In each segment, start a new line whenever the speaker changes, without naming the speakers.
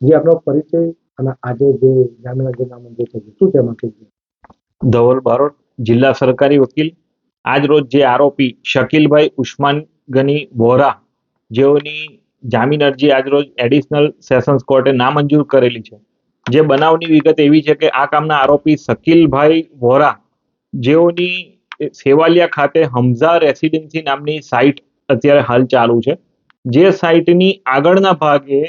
જે આપણો પરિચય અને આજે જે જામનગરના મંદિર છે, શું તેમાં કહીએ
ધવલ બારોટ, જિલ્લા સરકારી વકીલ. આજ રોજ જે આરોપી શકીલભાઈ ઉસ્માન ગની વોરા, જેઓની જામીન અરજી આજ રોજ એડિશનલ સેશન્સ કોર્ટે નામંજૂર કરેલી છે. જે બનાવની વિગત એવી છે કે આ કામના આરોપી શકીલભાઈ વોરા, જેઓની સેવાલિયા ખાતે હમઝા રેસિડેન્સી નામની સાઇટ અત્યારે હાલ ચાલુ છે. જે સાઇટની આગળના ભાગે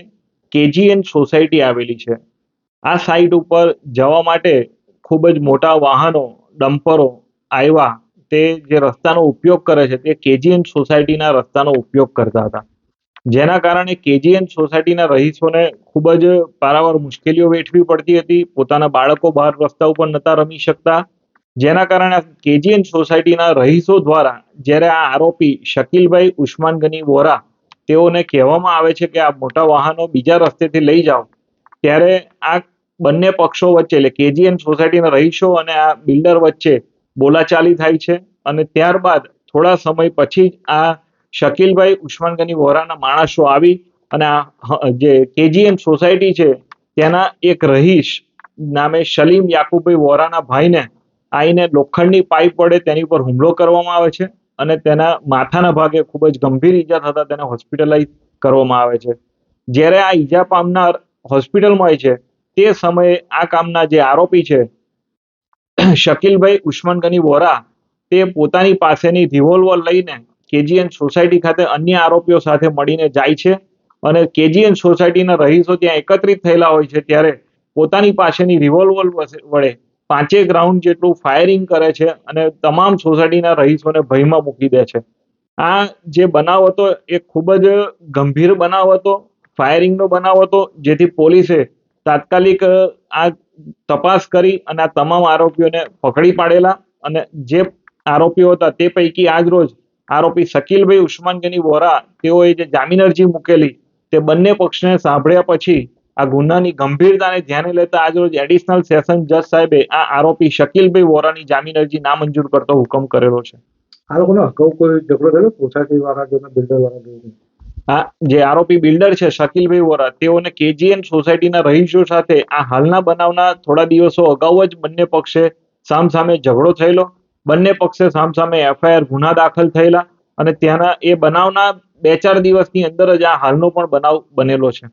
કેજીએન સોસાયટી આવેલી છે. આ સાઇટ ઉપર જવા માટે ખૂબ જ મોટા વાહનો, ડમ્પરો આવ્યા. તે જે રસ્તાનો ઉપયોગ કરે છે તે કેજીએન સોસાયટીના રસ્તાનો ઉપયોગ કરતા હતા. જેના કારણે કેજીએન સોસાયટીના રહીશોને ખૂબ જ પારાવાર મુશ્કેલીઓ વેઠવી પડતી હતી. પોતાના બાળકો બહાર રસ્તા ઉપર નતા રમી શકતા. જેના કારણે કેજીએન સોસાયટીના રહીશો દ્વારા જ્યારે આ આરોપી શકીલભાઈ ઉસ્માન વોરા તેઓને કહેવામાં આવે છે કે આ મોટા વાહનો બીજા રસ્તેથી લઈ જાઓ. ત્યારે આ બંને પક્ષો વચ્ચે એટલે કેજીએન સોસાયટીના રહીશો અને આ બિલ્ડર વચ્ચે બોલાચાલી થાય છે અને ત્યારબાદ થોડા સમય પછી જ આ શકીલભાઈ ઉસ્માનગની વોરાના માણસો આવી અને આ જે કેજીએન સોસાયટી છે તેના એક રહીશ નામે સલીમ યાકુબભાઈ વોરાના ભાઈને આઈને લોખંડની પાઇપ વડે તેની પર હુમલો કરવામાં આવે છે. અને તેના માથાના ભાગે ખૂબ જ ગંભીર ઈજા થતા તેને હોસ્પિટલાઇઝ કરવામાં આવે છે. જ્યારે આ ઈજા પામનાર હોસ્પિટલમાં હોય છે, તે સમયે આ કામના જે આરોપી છે, શકીલભાઈ ઉસ્માન વોરા, તે પોતાની પાસેની રિવોલ્વર લઈને કેજીએન સોસાયટી ખાતે અન્ય આરોપીઓ સાથે મળીને જાય છે અને કેજીએન સોસાયટીના રહીશો ત્યાં એકત્રિત થયેલા હોય છે, ત્યારે પોતાની પાસેની રિવોલ્વર વડે પાંચેક રાઉન્ડ જેટલું ફાયરિંગ કરે છે અને તમામ સોસાયટીના રહીશોને ભયમાં મૂકી દે છે. આ જે બનાવ હતો એ ખૂબ જ ગંભીર બનાવ હતો ફાયરિંગનો બનાવ હતો, જેથી પોલીસે તાત્કાલિક આ તપાસ કરી અને આ તમામ આરોપીઓને પકડી પાડેલા અને જે આરોપીઓ હતા તે પૈકી આજ રોજ આરોપી શકીલભાઈ ઉસ્માનગની વોરા, તેઓએ જે જામીન અરજી મૂકેલી તે બંને પક્ષને સાંભળ્યા પછી આ ગુનાની ગંભીરતાને ધ્યાને લેતા આજરોજ એડિશનલ સેશન જજ સાહેબે આ આરોપી શકીલભાઈ વોરાની જામીન અરજી નામંજૂર કરતો હુકમ કરેલો છે.
આ લોકોનો અગાઉ કોઈ ઝઘડો થયો? સોસાયટી વાળા જોડે બિલ્ડર વાળા
આ જે આરોપી બિલ્ડર છે શકીલભાઈ વોરા તેઓને કેજીએન સોસાયટીના રહીશો સાથે આ હાલના બનાવના થોડા દિવસો અગાઉ જ બંને પક્ષે સામસામે ઝઘડો થયેલો. બંને પક્ષે સામસામે એફઆઈઆર ગુના દાખલ થયેલા અને ત્યાંના એ બનાવના બે ચાર દિવસની અંદર જ આ હાલનો પણ બનાવ બનેલો છે.